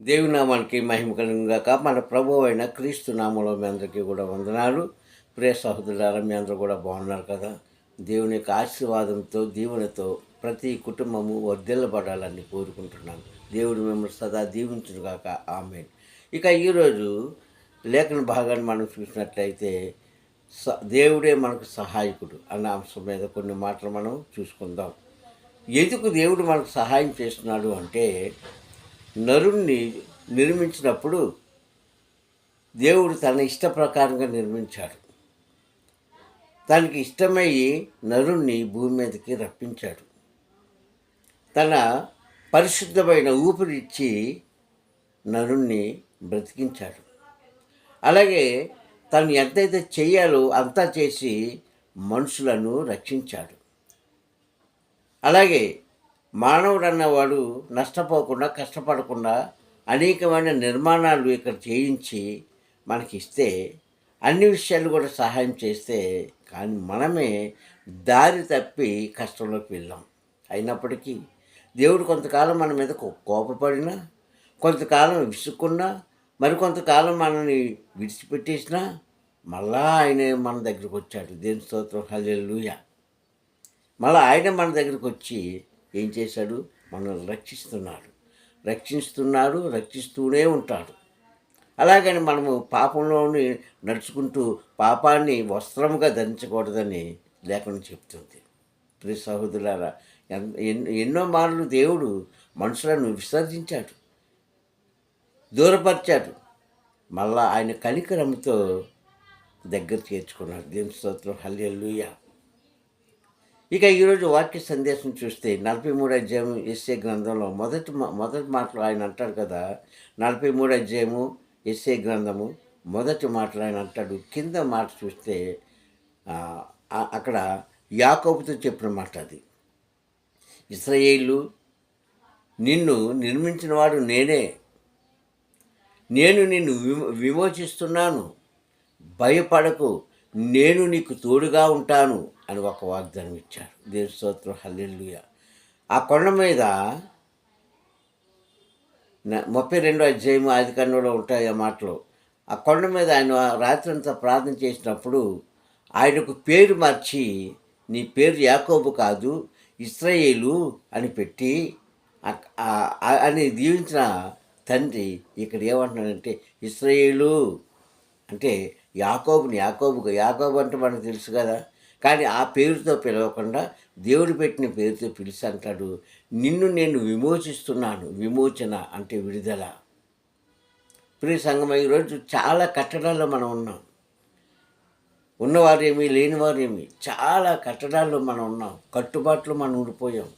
దేవునామానికి మహిమ కలిగాక మన ప్రభు అయిన క్రీస్తు నామంలో మీ అందరికీ కూడా వందనాలు. ప్రియ సహోదరులారా మీ అందరూ కూడా బాగున్నారు కదా? దేవుని యొక్క ఆశీర్వాదంతో దీవెనతో ప్రతి కుటుంబము వర్ధిల్లబడాలని కోరుకుంటున్నాను దేవుడు మిమ్మల్ని సదా దీవించుగాక ఆమె ఇక ఈరోజు లేఖన భాగాన్ని మనం చూసినట్లయితే స దేవుడే మనకు సహాయకుడు అన్న అంశం మీద కొన్ని మాటలు మనం చూసుకుందాం. ఎందుకు దేవుడు మనకు సహాయం చేస్తున్నాడు అంటే నరుణ్ణి నిర్మించినప్పుడు దేవుడు తన ఇష్ట ప్రకారంగా నిర్మించాడు. తనకి ఇష్టమయ్యి నరుణ్ణి భూమి మీదకి రప్పించాడు. తన పరిశుద్ధమైన ఊపిరిచ్చి నరుణ్ణి బ్రతికించాడు. అలాగే తను ఎంతైతే చేయాలో అంతా చేసి మనుషులను రక్షించాడు. అలాగే మానవుడు అన్నవాడు నష్టపోకుండా కష్టపడకుండా అనేకమైన నిర్మాణాలు ఇక్కడ చేయించి మనకి ఇస్తే అన్ని విషయాలు కూడా సహాయం చేస్తే కానీ మనమే దారి తప్పి కష్టంలోకి వెళ్ళాం. అయినప్పటికీ దేవుడు కొంతకాలం మన మీద కో- కోపపడినా కొంతకాలం విసుక్కున్నా మరి కొంతకాలం మనల్ని విడిచిపెట్టేసినా మళ్ళా ఆయనే మన దగ్గరకు వచ్చాడు దేని స్తోత్రం. హల్లెలూయా. మళ్ళీ ఆయన మన దగ్గరకు వచ్చి ఏం చేశాడు? మనల్ని రక్షిస్తున్నాడు. రక్షిస్తున్నాడు రక్షిస్తూనే ఉంటాడు. అలాగని మనము పాపంలోని నడుచుకుంటూ పాపాన్ని వస్త్రముగా ధరించకూడదని లేఖనం చెప్తుంది. ప్రియ సహోదరులారా ఎన్- ఎన్- ఎన్నో మార్లు దేవుడు మనుషులను విసర్జించాడు. దూరపరిచాడు. మళ్ళా ఆయన కనికరంతో దగ్గర చేర్చుకున్నాడు. దేవుని స్తోత్రం. హల్లెలూయా. ఇక ఈరోజు వాక్య సందేశం చూస్తే నలభై మూడు అధ్యాయం ఎస్ఏ గ్రంథంలో మొదటి మొదటి మాటలు ఆయన అంటాడు కదా నలభై మూడు అధ్యాయము ఎస్ఏ గ్రంథము మొదటి మాటలు ఆయన అంటాడు. కింద మాట చూస్తే అక్కడ యాకోబుతో చెప్పిన మాట అది. ఇస్రయేళ్ళు నిన్ను నిర్మించిన వాడు నేనే. నేను నిన్ను విమో విమోచిస్తున్నాను. భయపడకు. నేను నీకు తోడుగా ఉంటాను. అని ఒక వాగ్దానం ఇచ్చారు. దేవ స్తోత్రం? హల్లెల్లుయ ఆ కొండ మీద ముప్పై రెండో అధ్యాయము ఆది కన్నులో ఉంటాయి ఆ మాటలు. ఆ కొండ మీద ఆయన రాత్రంతా ప్రార్థన చేసినప్పుడు ఆయనకు పేరు మార్చి నీ పేరు యాకోబు కాదు ఇస్రాయేలు అని పెట్టి అని దీవించిన తండ్రి ఇక్కడ ఏమంటున్నాడంటే ఇస్రాయేలు అంటే యాకోబుని యాకోబుగా యాకోబు అంటే మనకు తెలుసు కదా కానీ ఆ పేరుతో పిలవకుండా దేవుడు పెట్టిన పేరుతో పిలిచి అంటాడు నిన్ను నేను విమోచిస్తున్నాను. విమోచన అంటే విడుదల. ప్రియ సంగమ ఈరోజు చాలా కట్టడాల్లో మనం ఉన్నాం. ఉన్నవారేమి లేనివారేమి చాలా కట్టడాల్లో మనం ఉన్నాం. కట్టుబాట్లు మనం ఉండిపోయాం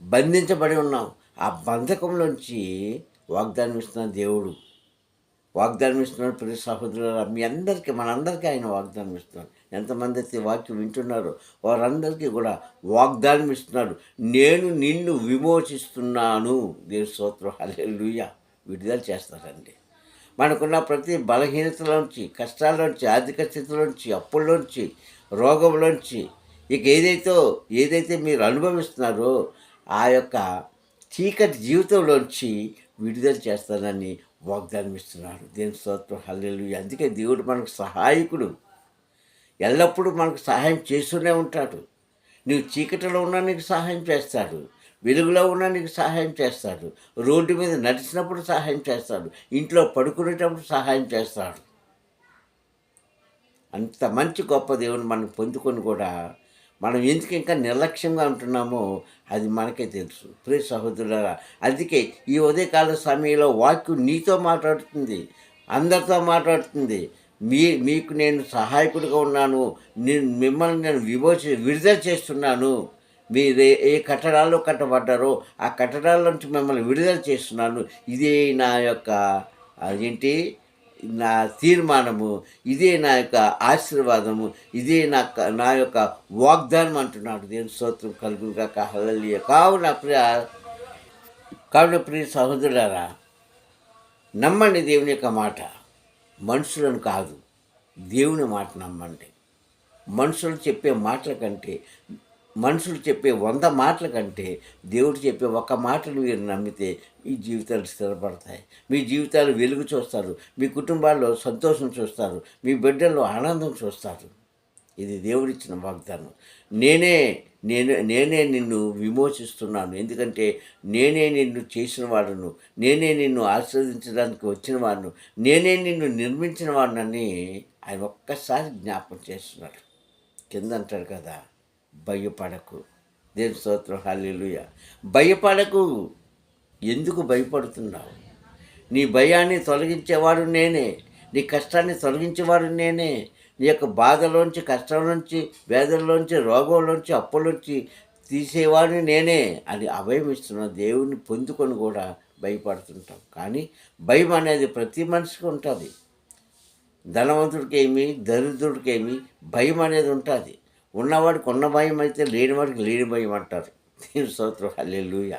బంధించబడి ఉన్నాం. ఆ బంధకంలోంచి వాగ్దానం ఇస్తున్న దేవుడు వాగ్దానం ఇస్తున్నాడు ప్రతి సహోదరులు మీ అందరికీ మనందరికీ ఆయన వాగ్దానం ఇస్తున్నాడు ఎంతమంది అయితే వాక్యం వింటున్నారో వారందరికీ కూడా వాగ్దానం ఇస్తున్నాడు నేను నిన్ను విమోచిస్తున్నాను. దేవు స్తోత్రం. లూయ విడుదల చేస్తారండి. మనకున్న ప్రతి బలహీనతలోంచి కష్టాల్లోంచి ఆర్థిక స్థితిలోంచి అప్పుల్లోంచి రోగంలోంచి ఇక ఏదైతే ఏదైతే మీరు అనుభవిస్తున్నారో ఆ యొక్క చీకటి జీవితంలోంచి విడుదల చేస్తానని వాగ్దానం ఇస్తున్నారు దేని స్తోత్రం. హల్లెలు అందుకే దేవుడు మనకు సహాయకుడు. ఎల్లప్పుడూ మనకు సహాయం చేస్తూనే ఉంటాడు. నువ్వు చీకటిలో ఉన్నా నీకు సహాయం చేస్తాడు. వెలుగులో ఉన్నా నీకు సహాయం చేస్తాడు. రోడ్డు మీద నడిచినప్పుడు సహాయం చేస్తాడు. ఇంట్లో పడుకునేటప్పుడు సహాయం చేస్తాడు. అంత మంచి గొప్ప దేవుని మనం పొందుకొని కూడా మనం ఎందుకు ఇంకా నిర్లక్ష్యంగా ఉంటున్నామో అది మనకే తెలుసు. ప్రియ సహోదరులారా అందుకే ఈ ఉదయకాల సమయంలో వాక్యం నీతో మాట్లాడుతుంది అందరితో మాట్లాడుతుంది. మీ మీకు నేను సహాయకుడిగా ఉన్నాను నేను మిమ్మల్ని నేను విమోచి విడుదల చేస్తున్నాను. మీరు ఏ- ఏ కట్టడాల్లో కట్టబడ్డారో ఆ కట్టడాల నుంచి మిమ్మల్ని విడుదల చేస్తున్నాను. ఇదే నా యొక్క అదేంటి నా తీర్మానము ఇదే నా యొక్క ఆశీర్వాదము ఇదే నా నా యొక్క వాగ్దానం అంటున్నాడు దేని స్తోత్రం కలుగుగా హలలియ కావున ప్రియ కావున ప్రియ సహోదరులారా నమ్మండి దేవుని యొక్క మాట. మనుషులను కాదు దేవుని మాట నమ్మండి. మనుషులు చెప్పే మాటల కంటే మనుషులు చెప్పే వంద మాటల కంటే దేవుడు చెప్పే ఒక్క మాటను మీరు నమ్మితే మీ జీవితాలు స్థిరపడతాయి. మీ జీవితాలు వెలుగు చూస్తారు. మీ కుటుంబాల్లో సంతోషం చూస్తారు. మీ బిడ్డల్లో ఆనందం చూస్తారు. ఇది దేవుడిచ్చిన వాగ్దానం. నేనే నేను నేనే నిన్ను విమోచిస్తున్నాను. ఎందుకంటే నేనే నిన్ను చేసిన వాడును. నేనే నిన్ను ఆస్వాదించడానికి వచ్చిన వాడును. నేనే నిన్ను నిర్మించిన వాడినని ఆయన ఒక్కసారి జ్ఞాపం చేస్తున్నాడు. కింద అంటాడు కదా. భయపడకు. దేవ స్తోత్రం హల్లెలూయ. భయపడకు. ఎందుకు భయపడుతున్నావు? నీ భయాన్ని తొలగించేవాడు నేనే. నీ కష్టాన్ని తొలగించేవాడు నేనే. నీ యొక్క బాధలోంచి కష్టంలోంచి వేదల్లోంచి రోగంలోంచి అప్పులోంచి తీసేవాడిని నేనే అని అభయం ఇస్తున్న దేవుని పొందుకొని కూడా భయపడుతుంటాం. కానీ భయం అనేది ప్రతి మనిషికి ఉంటుంది. ధనవంతుడికేమి దరిద్రుడికేమి భయం అనేది ఉంటుంది. ఉన్నవాడికి ఉన్న భయం అయితే లేనివాడికి లేని భయం అంటారు. దీని స్తోత్రం. హల్లెలుయ.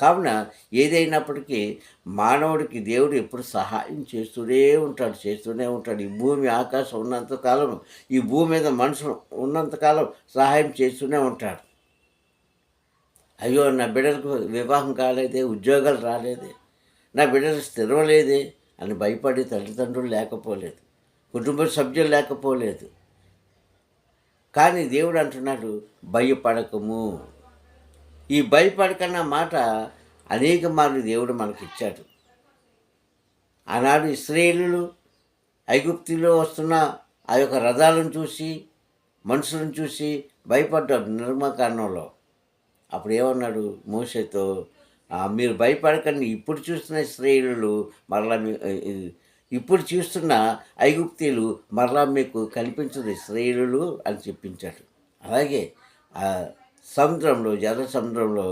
కావున ఏదైనప్పటికీ మానవుడికి దేవుడు ఎప్పుడు సహాయం చేస్తూనే ఉంటాడు చేస్తూనే ఉంటాడు. ఈ భూమి ఆకాశం ఉన్నంతకాలం ఈ భూమి మీద మనుషులు ఉన్నంతకాలం సహాయం చేస్తూనే ఉంటాడు. అయ్యో నా బిడ్డలకు వివాహం కాలేదే ఉద్యోగాలు రాలేదే నా బిడ్డలు స్థిరవలేదే అని భయపడి తల్లిదండ్రులు లేకపోలేదు. కుటుంబ సభ్యులు లేకపోలేదు. కానీ దేవుడు అంటున్నాడు భయపడకము. ఈ భయపడకన్న మాట అనేక మార్లు దేవుడు మనకిచ్చాడు. ఆనాడు ఇస్రాయేలులు ఐగుప్తిలో వస్తున్న ఆ యొక్క రథాలను చూసి మనుషులను చూసి భయపడ్డాడు నిర్మకారణంలో. అప్పుడు ఏమన్నాడు మోసతో మీరు భయపడకండి ఇప్పుడు చూస్తున్న స్త్రీలు మరలా ఇప్పుడు చూస్తున్న ఐగుప్తీలు మరలా మీకు కనిపించదు శ్రేయులు అని చెప్పించాడు. అలాగే ఆ సముద్రంలో ఎర్ర సముద్రంలో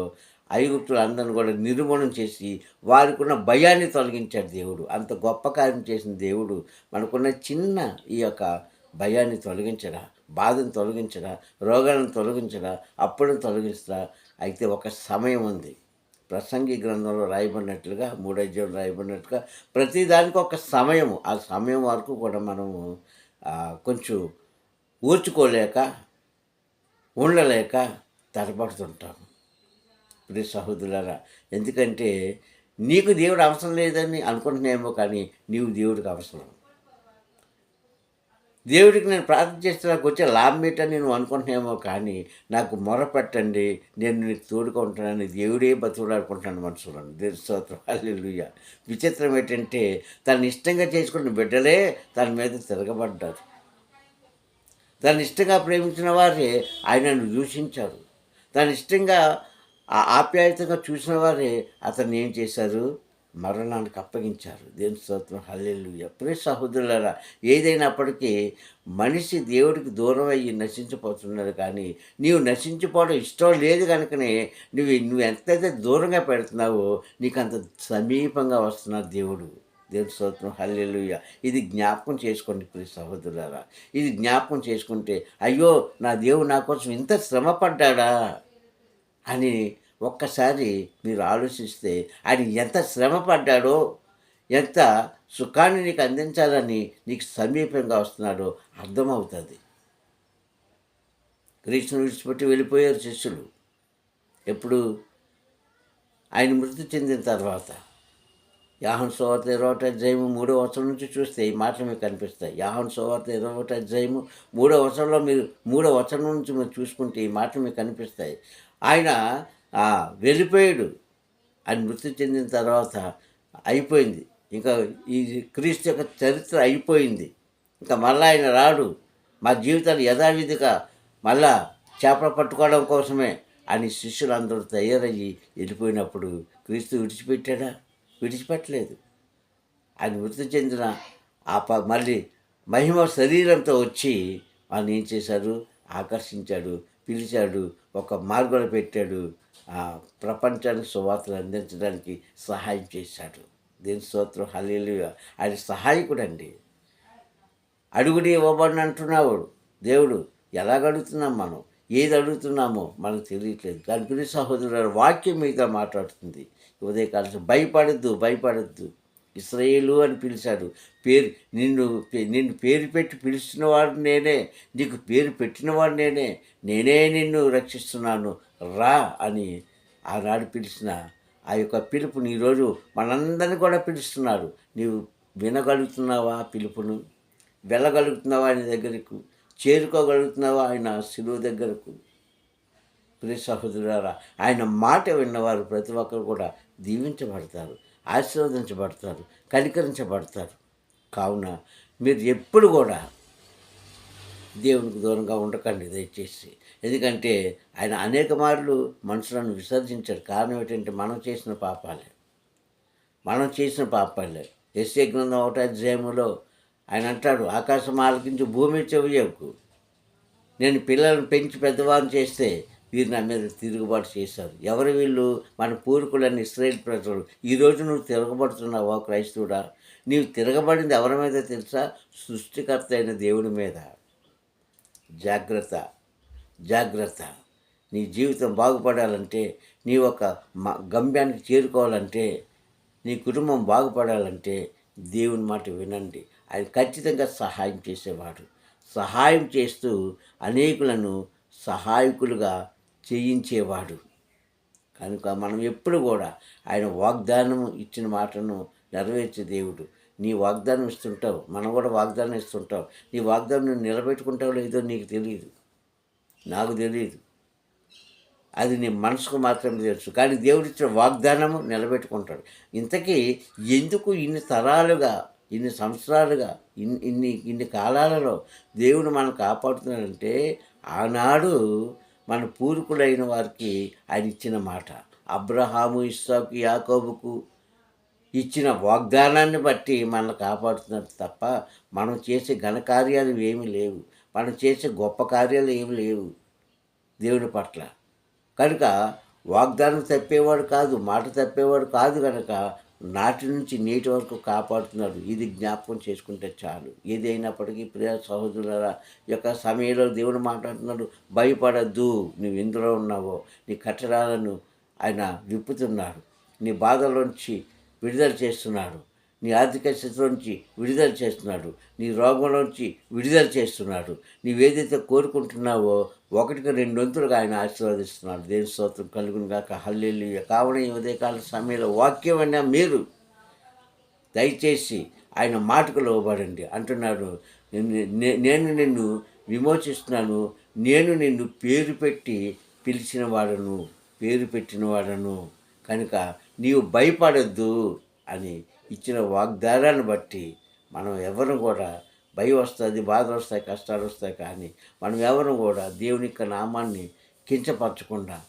ఐగుప్తులు అందరిని కూడా నిర్మూలన చేసి వారికున్న భయాన్ని తొలగించాడు దేవుడు. అంత గొప్ప కార్యం చేసిన దేవుడు మనకున్న చిన్న ఈ యొక్క భయాన్ని తొలగించడా బాధను తొలగించడా రోగాలను తొలగించడా అప్పులను తొలగించడా అయితే ఒక సమయం ఉంది. ప్రసంగి గ్రంథంలో రాయబడినట్లుగా మూడైద్యం రాయబడినట్టుగా ప్రతిదానికి ఒక సమయము. ఆ సమయం వరకు కూడా మనము కొంచెం ఊర్చుకోలేక ఉండలేక తడబడుతుంటాము ప్రియ సహోదరులారా ఎందుకంటే నీకు దేవుడు అవసరం లేదని అనుకుంటున్నామో కానీ నీవు దేవుడికి అవసరం. దేవుడికి నేను ప్రార్థన చేస్తే నాకు వచ్చే లాభం ఏంటని నేను అనుకుంటున్నామో కానీ నాకు మొరపెట్టండి నేను నీకు తోడుగా ఉంటానని దేవుడే బతుకులాడుకుంటాను మనసులో. దేవుడి స్తోత్రం. విచిత్రం ఏంటంటే తను ఇష్టంగా చేసుకున్న బిడ్డలే తన మీద తిరగబడ్డారు. తను ఇష్టంగా ప్రేమించిన వారే ఆయనను దూషించారు. తను ఇష్టంగా ఆ ఆప్యాయతగా చూసిన వారే అతన్ని ఏం చేశారు? మరణానికి అప్పగించారు. దేవుని స్తోత్రం. హల్లెలు ఎప్పుడే సహోదరులరా ఏదైనప్పటికీ మనిషి దేవుడికి దూరం అయ్యి నశించిపోతున్నాడు కానీ నీవు నశించిపోవడం ఇష్టం లేదు కనుకనే నువ్వు నువ్వు ఎంతైతే దూరంగా పెడుతున్నావో నీకు అంత సమీపంగా వస్తున్నాడు దేవుడు. దేవుని స్తోత్రం. హల్లెలూయ. ఇది జ్ఞాపకం చేసుకోండి ప్రియ సహోదరులారా. ఇది జ్ఞాపకం చేసుకుంటే అయ్యో నా దేవుడు నా కోసం ఇంత శ్రమ పడ్డాడా అని ఒక్కసారి మీరు ఆలోచిస్తే ఆయన ఎంత శ్రమ పడ్డాడో ఎంత సుఖాన్ని నీకు అందించాలని నీకు సమీపంగా వస్తున్నాడో అర్థమవుతుంది. కృష్ణుని విడిచిపెట్టి వెళ్ళిపోయారు శిష్యులు. ఎప్పుడు? ఆయన మృతి చెందిన తర్వాత. యాహన్ సోవార్త ఇరవై జయము మూడో వచనం నుంచి చూస్తే ఈ మాటలు మీకు కనిపిస్తాయి. యాహన్ సోవార్త ఇరవట జయము మూడో వచనంలో మీరు మూడో వచనం నుంచి మీరు చూసుకుంటే ఈ మాటలు మీకు కనిపిస్తాయి. ఆయన వెళ్ళిపోయాడు. ఆయన మృతి చెందిన తర్వాత అయిపోయింది. ఇంకా ఈ క్రీస్తు యొక్క చరిత్ర అయిపోయింది. ఇంకా మళ్ళీ ఆయన రాడు. మా జీవితాలు యథావిధిగా మళ్ళా చేపలు పట్టుకోవడం కోసమే అని శిష్యులందరూ తయారయ్యి వెళ్ళిపోయినప్పుడు క్రీస్తు విడిచిపెట్టాడా? విడిచిపెట్టలేదు. ఆయన మృతి చెందిన ఆ ప మళ్ళీ మహిమ శరీరంతో వచ్చి వాళ్ళు ఏం చేశారు ఆకర్షించాడు పిలిచాడు ఒక మార్గంలో పెట్టాడు. ప్రపంచానికి సువార్తలు అందించడానికి సహాయం చేశాడు. దీని స్తోత్రం హలీలు ఆయన సహాయకుడు అండి ఇవ్వబడిన అంటున్నావు దేవుడు ఎలాగ అడుగుతున్నాం మనం? ఏది అడుగుతున్నామో మనకు తెలియట్లేదు. దాని గురించి సహోదరుడు వాక్యం మీద మాట్లాడుతుంది. ఉదయకాలం భయపడద్దు భయపడద్దు. ఇస్రాయేలు అని పిలిచాడు పేరు నిన్ను పే- నిన్ను పేరు పెట్టి పిలుస్తున్నవాడు నేనే. నీకు పేరు పెట్టినవాడు నేనే. నేనే నిన్ను రక్షిస్తున్నాను. రా అని ఆనాడు పిలిచిన ఆ యొక్క పిలుపుని ఈరోజు మనందరినీ కూడా పిలుస్తున్నారు. నీవు వినగలుగుతున్నావా పిలుపును? వెళ్ళగలుగుతున్నావా ఆయన దగ్గరకు? చేరుకోగలుగుతున్నావా ఆయన సిలువ దగ్గరకు? ప్రియ సహోదరులారా ఆయన మాట విన్నవారు ప్రతి ఒక్కరు కూడా దీవించబడతారు. ఆశీర్వదించబడతారు కనికరించబడతారు. కావున మీరు ఎప్పుడు కూడా దేవునికి దూరంగా ఉండకండి దయచేసి. ఎందుకంటే ఆయన అనేక మార్లు మనుషులను విసర్జించారు. కారణం ఏంటంటే మనం చేసిన పాపాలే. మనం చేసిన పాపాలే. ఎస్ఏ గ్రంథం ఒకటి జయములో ఆయన అంటాడు ఆకాశం ఆలకించి భూమి చెవియకు. నేను పిల్లలను పెంచి పెద్దవారిని చేస్తే వీరు నా మీద తిరుగుబాటు చేశారు. ఎవరు వీళ్ళు? మన పూర్వీకులని ఇస్రాయేల్ ప్రజలు. ఈరోజు నువ్వు తిరగబడుతున్నావా క్రైస్తవుడా? నీవు తిరగబడింది ఎవరి మీద తెలుసా? సృష్టికర్త అయిన దేవుని మీద. జాగ్రత్త జాగ్రత్త. నీ జీవితం బాగుపడాలంటే నీ ఒక మ గమ్యానికి చేరుకోవాలంటే నీ కుటుంబం బాగుపడాలంటే దేవుని మాట వినండి. ఆయన ఖచ్చితంగా సహాయం చేసేవాడు. సహాయం చేస్తూ అనేకులను సహాయకులుగా చేయించేవాడు. కనుక మనం ఎప్పుడు కూడా ఆయన వాగ్దానం ఇచ్చిన మాటను నెరవేర్చే దేవుడు. నీ వాగ్దానం ఇస్తుంటావు మనం కూడా వాగ్దానం ఇస్తుంటావు నీ వాగ్దానం నువ్వు నిలబెట్టుకుంటావు లేదో నీకు తెలియదు నాకు తెలియదు అది నీ మనసుకు మాత్రమే తెలుసు. కానీ దేవుడిచ్చిన వాగ్దానము నిలబెట్టుకుంటాడు. ఇంతకీ ఎందుకు ఇన్ని తరాలుగా ఇన్ని సంవత్సరాలుగా ఇన్ని ఇన్ని ఇన్ని కాలాలలో దేవుడు మనం కాపాడుతున్నాడంటే ఆనాడు మన పూర్వీకులైన వారికి ఆయన ఇచ్చిన మాట. అబ్రహాము ఇస్సాకు యాకోబుకు ఇచ్చిన వాగ్దానాన్ని బట్టి మనల్ని కాపాడుతున్నారు తప్ప మనం చేసే ఘనకార్యాలు ఏమీ లేవు. మనం చేసే గొప్ప కార్యాలు ఏమి లేవు దేవుడి పట్ల. కనుక వాగ్దానం తప్పేవాడు కాదు మాట తప్పేవాడు కాదు కనుక నాటి నుంచి నేటి వరకు కాపాడుతున్నాడు ఇది జ్ఞాపకం చేసుకుంటే చాలు. ఏదైనప్పటికీ ప్రియ సహోదరుల యొక్క సమయంలో దేవుడు మాట్లాడుతున్నాడు భయపడద్దు. నువ్వు ఎందులో ఉన్నావో నీ కట్టడాలను ఆయన విప్పుతున్నాడు నీ బాధలోంచి విడుదల చేస్తున్నాడు నీ ఆర్థిక స్థితిలోంచి విడుదల చేస్తున్నాడు. నీ రోగంలోంచి విడుదల చేస్తున్నాడు. నీవేదైతే కోరుకుంటున్నావో ఒకటికి రెండు వంతులుగా ఆయన ఆశీర్వదిస్తున్నాడు. దేని స్తోత్రం కలుగును గాక. హల్లెలు కావున ఈ ఉదయకాల సమయంలో వాక్యమైనా మీరు దయచేసి ఆయన మాటకు లోబడండి. అంటున్నాడు "నేను- నేను నిన్ను విమోచిస్తున్నాను. నేను నిన్ను పేరు పెట్టి పిలిచిన వాడను పేరు పెట్టిన వాడను. కనుక నీవు భయపడద్దు అని ఇచ్చిన వాగ్దానాన్ని బట్టి మనం ఎవరు కూడా భయం వస్తుంది బాధలు వస్తాయి కష్టాలు వస్తాయి కానీ మనం ఎవరు కూడా దేవుని యొక్క నామాన్ని కించపరచకుండా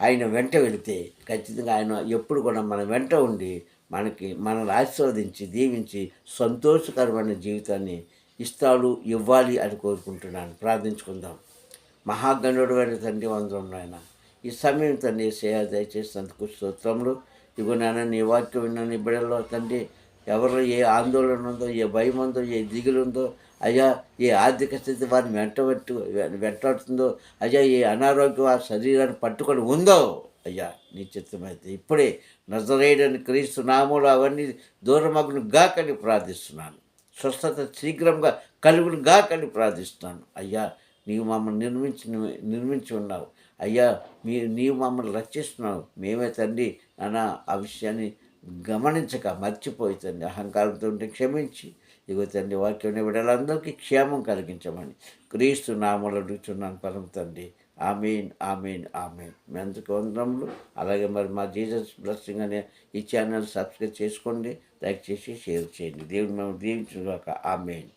ఆయన వెంట వెళితే ఖచ్చితంగా ఆయన ఎప్పుడు కూడా మన వెంట ఉండి మనకి మనల్ని ఆశీర్వదించి దీవించి సంతోషకరమైన జీవితాన్ని ఇస్తాడు ఇవ్వాలి అని కోరుకుంటున్నాను. ప్రార్థించుకుందాం. మహాగణుడు అయిన తండ్రి వందరం నాయన. ఈ సమయం తండ్రి సేవ దయచేసినందుకు స్తోత్రములు. ఇగో నాన్న నీ వాక్యం విన్న నీ బిడల్లో తండ్రి ఎవరు ఏ ఆందోళన ఉందో ఏ భయం ఉందో ఏ దిగులు ఉందో అయ్యా ఏ ఆర్థిక స్థితి వారిని వెంటబెట్టు వెంటాడుతుందో అయ్యా ఏ అనారోగ్యం ఆ శరీరాన్ని పట్టుకొని ఉందో అయ్యా నీ చిత్తమైతే ఇప్పుడే నజరేయడని క్రీస్తు నామూలు అవన్నీ దూరమగ్ను గాకని ప్రార్థిస్తున్నాను. స్వస్థత శీఘ్రంగా కలుగును గాకని ప్రార్థిస్తున్నాను. అయ్యా నీవు మమ్మల్ని నిర్మించి నిర్మించి ఉన్నావు. అయ్యా మీ నీవు మమ్మల్ని రక్షిస్తున్నావు. మేమే తండ్రి. అన్న ఆ విషయాన్ని గమనించక మర్చిపోయి తండ్రి అహంకారంతో ఉంటే క్షమించి. ఇగో తండ్రి వాక్యం విడాలందరికీ క్షేమం కలిగించమని క్రీస్తు నామలు అడుగుతున్నాను పరం తండ్రి. Amen amen amen. మీ అందరికీ వందనములు. అలాగే మరి మా జీసస్ బ్లెస్సింగ్ అనే ఈ ఛానల్ సబ్స్క్రైబ్ చేసుకోండి. లైక్ చేసి షేర్ చేయండి. దేవుడు మేము దీవించుగాక ఆమెన్.